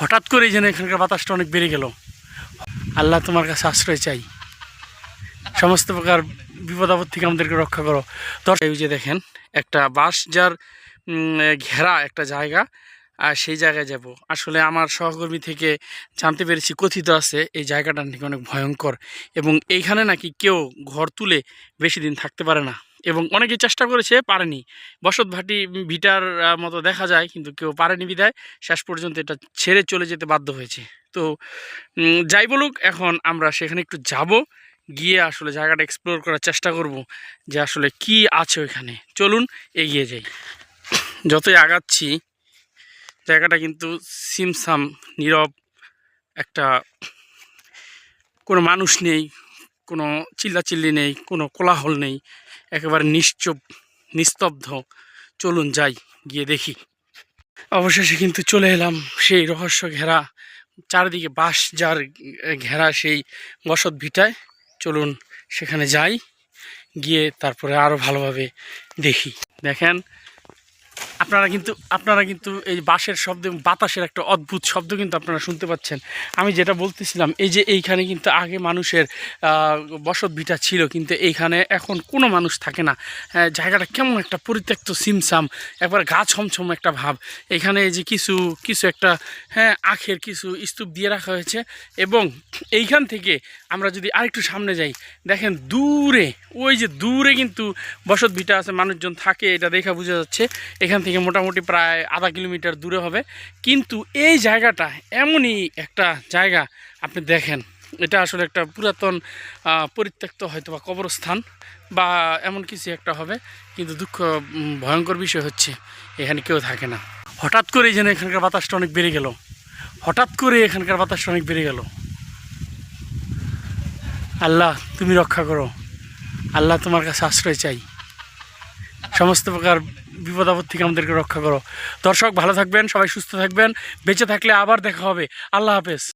হঠাৎ করেই যেন এখানকার বাতাসটা অনেক বেড়ে গেল। আল্লাহ তোমার কাছে আশ্রয় চাই। সমস্ত প্রকার বিপদ আপদ থেকে আমাদেরকে রক্ষা করো। এই যে দেখেন, একটা বাস যার ঘেরা একটা জায়গা, আর সেই জায়গায় যাব। আসলে আমার সহকর্মী থেকে জানতে পেরেছি কথিত আছে, এই জায়গাটা নাকি অনেক ভয়ঙ্কর এবং এইখানে নাকি কেউ ঘর তুলে বেশি দিন থাকতে পারে না। এবং অনেকে চেষ্টা করেছে পারেনি। বসত ভাটি ভিটার মতো দেখা যায়, কিন্তু কেউ পারেনি বিদায়। শেষ পর্যন্ত এটা ছেড়ে চলে যেতে বাধ্য হয়েছে। তো যাই বলুক, এখন আমরা সেখানে একটু যাব। গিয়ে আসলে জায়গাটা এক্সপ্লোর করার চেষ্টা করব যে আসলে কি আছে ওইখানে। চলুন, এগিয়ে যাই। যতই আগাচ্ছি, জায়গাটা কিন্তু সিমসাম, নীরব একটা কোনো মানুষ নেই। কোনো চিল্লাচিল্লি নেই, কোনো কোলাহল নেই, একেবারে নিশ্চুপ, নিস্তব্ধ। চলুন যাই, গিয়ে দেখি। অবশেষে কিন্তু চলে এলাম সেই রহস্য ঘেরা, চারিদিকে বাঁশ যার ঘেরা সেই বসত ভিটায়। চলুন সেখানে যাই, গিয়ে তারপরে আরও ভালোভাবে দেখি। দেখেন আপনারা কিন্তু আপনারা কিন্তু এই বাঁশের শব্দ বাতাসের একটা অদ্ভুত শব্দ কিন্তু আপনারা শুনতে পাচ্ছেন। আমি যেটা বলতেছিলাম এই যে এইখানে কিন্তু আগে মানুষের বসত ভিটা ছিল কিন্তু এইখানে এখন কোনো মানুষ থাকে না। হ্যাঁ, জায়গাটা কেমন একটা পরিত্যক্ত সিমসাম একবার গা ছমছম একটা ভাব। এখানে এই যে কিছু কিছু একটা হ্যাঁ আখের কিছু স্তূপ দিয়ে রাখা হয়েছে এবং এইখান থেকে আমরা যদি আরেকটু সামনে যাই দেখেন দূরে ওই যে দূরে কিন্তু বসত ভিটা আছে মানুষজন থাকে এটা দেখা বোঝা যাচ্ছে। এখান থেকে মোটামুটি প্রায় আধা কিলোমিটার দূরে হবে। কিন্তু এই জায়গাটা এমনই একটা জায়গা আপনি দেখেন। এটা আসলে একটা পুরাতন পরিত্যক্ত হয়তো বা কবরস্থান বা এমন কিছু একটা হবে। কিন্তু দুঃখ ভয়ঙ্কর বিষয় হচ্ছে এখানে কেউ থাকে না। হঠাৎ করেই যেন এখানকার বাতাসটা অনেক বেড়ে গেল। হঠাৎ করে এখানকার বাতাসটা অনেক বেড়ে গেল। আল্লাহ, তুমি রক্ষা করো। আল্লাহ তোমার কাছে আশ্রয় চাই। সমস্ত প্রকার বিপদ আপদ থেকে আমাদেরকে রক্ষা করো। দর্শক, ভালো থাকবেন, সবাই সুস্থ থাকবেন। বেঁচে থাকলে আবার দেখা হবে। আল্লাহ হাফেজ।